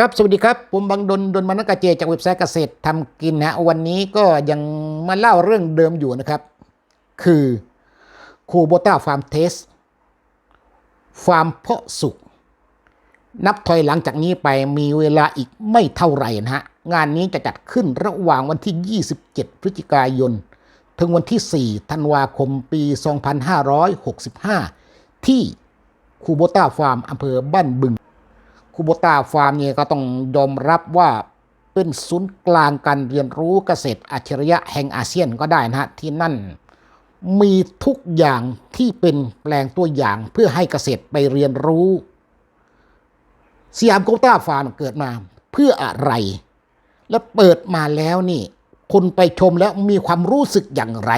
ครับ สวัสดีครับ ผมบังดนดนมนกกเจจากเว็บไซต์เกษตรทำกินนะวันนี้ก็ยังมาเล่าเรื่องเดิมอยู่นะครับ คือคูโบต้าฟาร์มเทสฟาร์มเพาะสุก นับถอยหลังจากนี้ไปมีเวลาอีกไม่เท่าไหร่นะฮะ งานนี้จะจัดขึ้นระหว่างวันที่ 27 พฤศจิกายน ถึงวันที่ 4 ธันวาคมปี 2565 ที่คูโบต้าฟาร์มอำเภอบ้านบึง คูโบต้าฟาร์มเนี่ยก็ต้องยอมรับว่าเป็นศูนย์กลางการเรียนรู้เกษตรอัจฉริยะแห่งอาเซียนก็ได้นะฮะที่นั่นมีทุกอย่างที่เป็นแปลงตัวอย่างเพื่อให้เกษตรไปเรียนรู้สยามโกต้าฟาร์มเกิดมาเพื่ออะไร และเปิดมาแล้วนี่คนไปชมแล้วมีความรู้สึกอย่างไร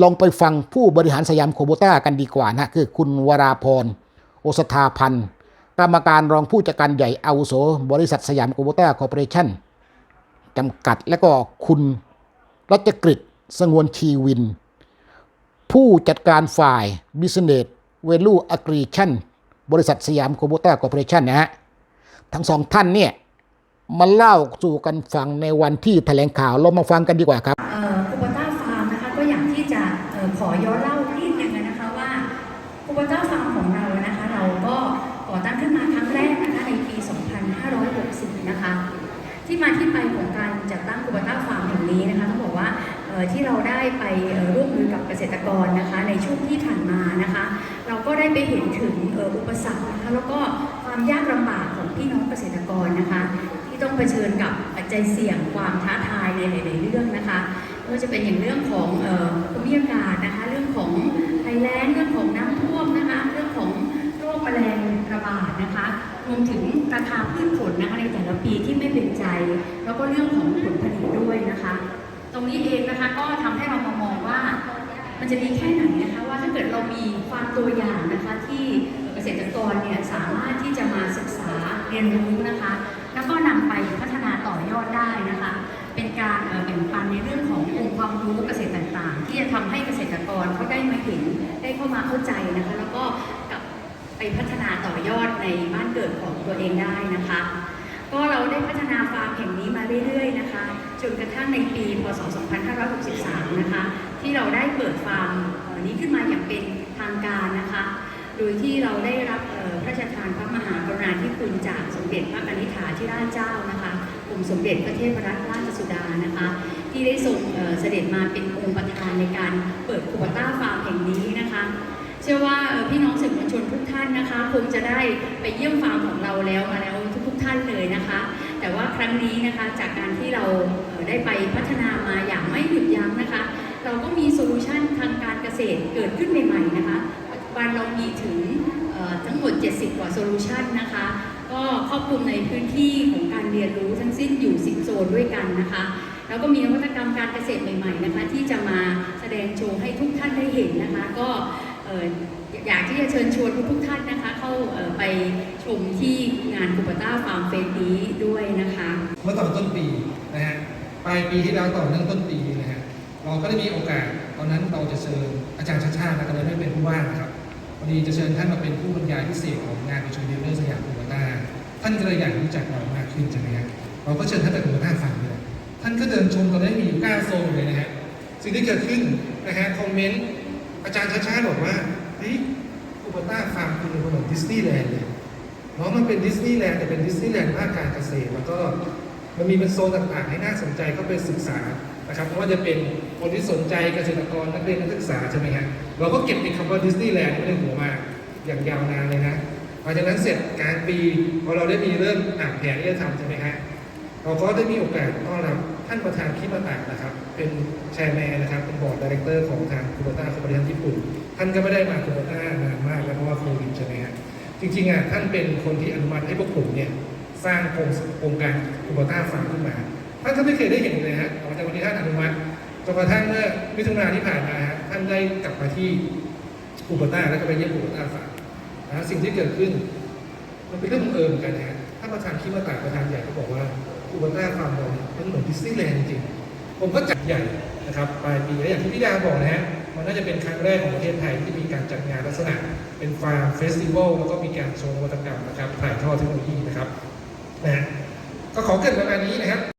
ลองไปฟังผู้บริหารสยามโคโบต้ากันดีกว่านะคือคุณวราพรโอสถาพันธ์ กรรมการรองผู้จัดการใหญ่อาวุโส บริษัทสยามโคโบต้าคอร์ปอเรชั่นจำกัดและก็คุณรัชกฤษสงวนชีวิน ผู้จัดการฝ่าย Business Value Aggregation บริษัทสยามโคโบต้าคอร์ปอเรชั่นนะฮะ ทั้งสองท่านเนี่ย มาเล่าสู่กันฟังในวันที่แถลงข่าวเรามาฟังกันดีกว่าครับคูปต้าฟาร์มนะคะ ก็อยากที่จะเอ่อขอย้อนเล่านิดนึงนะคะว่าคูปต้าฟาร์มของเรา ขึ้นมาครั้งแรกนะคะในปี 2560 นะคะ ที่มาที่ไปของการจัดตั้งคูปต้าฟาร์มแห่งนี้นะคะต้องบอกว่าที่เราได้ไปร่วมมือกับเกษตรกรนะคะ ในช่วงที่ผ่านมานะคะ เราก็ได้ไปเห็นถึงอุปสรรคนะคะแล้วก็ความยากลำบากของพี่น้องเกษตรกรนะคะ ที่ต้องเผชิญกับปัจจัยเสี่ยงความท้าทายในหลายๆเรื่องนะคะไม่ว่าจะเป็นอย่างเรื่องของเอ่อภูมิอากาศ แล้วก็เรื่องของผลผลิตด้วยนะคะ ตรงนี้เองนะคะก็ทำให้เรามามองว่า มันจะดีแค่ไหนนะคะว่าถ้าเกิดเรามีความตัวอย่างนะคะที่เกษตรกรเนี่ยสามารถที่จะมาศึกษาเรียนรู้นะคะ แล้วก็นำไปพัฒนาต่อยอดได้นะคะ เป็นการแบ่งปันในเรื่องขององค์ความรู้เกษตรต่างๆ ที่จะทำให้เกษตรกรเขาได้มาเห็นได้เข้ามาเข้าใจนะคะ แล้วก็กลับไปพัฒนาต่อยอดในบ้านเกิดของตัวเองได้นะคะ ได้พัฒนาฟาร์มแห่งนี้มาเรื่อยๆนะคะจนกระทั่งในปีพศ 2563 นะคะที่เราได้เปิดฟาร์มนี้ขึ้นมาอย่างเป็นทางการนะคะโดยที่เราได้รับพระราชทานพระมหากรุณาธิคุณจากสมเด็จพระนิษฐาธิราชเจ้านะคะกรมสมเด็จพระเทพรัตนราชสุดานะคะ ที่ได้ทรงเสด็จมาเป็นองค์ประธานในการเปิดคูปต้าฟาร์มแห่งนี้นะคะเชื่อว่าพี่น้องสื่อมวลชนทุกท่านนะคะคงจะได้ไปเยี่ยมฟาร์มของเราแล้วมาแล้วทุกๆท่านเลยนะคะ แต่ว่าครั้งนี้นะคะจากการที่เราได้ไปพัฒนามาอย่างไม่หยุดยั้งนะคะ เราก็มีโซลูชันทางการเกษตรเกิดขึ้นใหม่ๆนะคะปัจจุบันเรามีถึงทั้งหมด 70 กว่าโซลูชันนะคะ ก็ครอบคลุมในพื้นที่ของการเรียนรู้ทั้งสิ้นอยู่ 10 โซนด้วยกันนะคะ แล้วก็มีนวัตกรรมการเกษตรใหม่ๆนะคะ ที่จะมาแสดงโชว์ให้ทุกท่านได้เห็นนะคะ ก็อยากที่จะเชิญชวนทุกๆท่านนะคะ เข้าไป ชมที่งานคูปต้าฟาร์มเฟสนี้ด้วยนะคะ เมื่อตอนต้นปีนะฮะปลายปีที่แล้วต่อเนื่องต้นปีนะฮะเราก็ได้มีโอกาสตอนนั้นเราจะเชิญอาจารย์ชาชาตินะก็เลยไม่เป็นผู้ว่านะครับพอดีจะเชิญท่านมาเป็นผู้บรรยายพิเศษของงานประชุมดีลเลอร์สยามคูเบต้าท่านก็เลยอยากรู้จักเรามากขึ้นใช่ไหมฮะเราก็เชิญท่านไปคูเบต้าฟังเลยท่านก็เดินชมตอนนี้มีอยู่9โซนเลยนะฮะสิ่งที่เกิดขึ้นนะฮะคอมเมนต์อาจารย์ชาชาติบอกว่าเฮ้ยคูเบต้าฟาร์มคือเหมือนดิสนีย์แลนด์เลย เนาะมันเป็นดิสนีย์แลนด์แต่เป็นดิสนีย์แลนด์ภาคการเกษตรแล้วก็มันมีเป็นโซนต่างๆ ให้น่าสนใจก็ไปศึกษานะครับเพราะว่าจะเป็นคนที่สนใจเกษตรกรนักเรียนนักศึกษาใช่ไหมฮะเราก็เก็บในคำว่าดิสนีย์แลนด์ไว้ในหัวมาอย่างยาวนานเลยนะหลังจากนั้นเสร็จกลารปีพอเราได้มีเริ่มอ่านแผนที่จะทำใช่ไหมฮะเราก็ได้มีโอกาสต้อนรับท่านประธานคิมาตะนะครับ เป็นแชร์แมนนะครับเป็นบอร์ดดีเรคเตอร์ของทางคูเบต้าคอร์ปอเรชั่นญี่ปุ่น ท่านก็ไม่ได้มาคูเบต้านะว่าโควิดใช่ไหมฮะ จริงๆอะท่านเป็นคนที่อนุมัติให้พวกผมเนี่ยสร้างโครงโครงการคูโบต้าฟาร์มขึ้นมา ท่านก็ไม่เคยได้เห็นเลยฮะหลังจากวันที่ท่านอนุมัติจนกระทั่งเมื่อมิถุนาที่ผ่านมาฮะท่านได้กลับมาที่คูโบต้าแล้วก็ไปเยี่ยมคูโบต้าฟาร์มนะสิ่งที่เกิดขึ้น มันเป็นเรื่องบังเอิญเหมือนกันนะฮะท่านประธานคิดมาตาประธานใหญ่ก็บอกว่าคูโบต้าฟาร์มเราเนี่ยมันเหมือนดิสนีย์แลนด์จริงผมก็จัดใหญ่นะครับปลายปีแล้วอย่างที่พี่ดาบอกนะฮะ มันน่าจะเป็นครั้งแรกของประเทศไทยที่มีการจัดงานลักษณะ เป็นฟาร์มเฟสติวัลแล้วก็มีการโชว์นวัตกรรมนะครับถ่ายทอดเทคโนโลยีนะครับนะก็ขอเกิดประมาณนี้นะครับ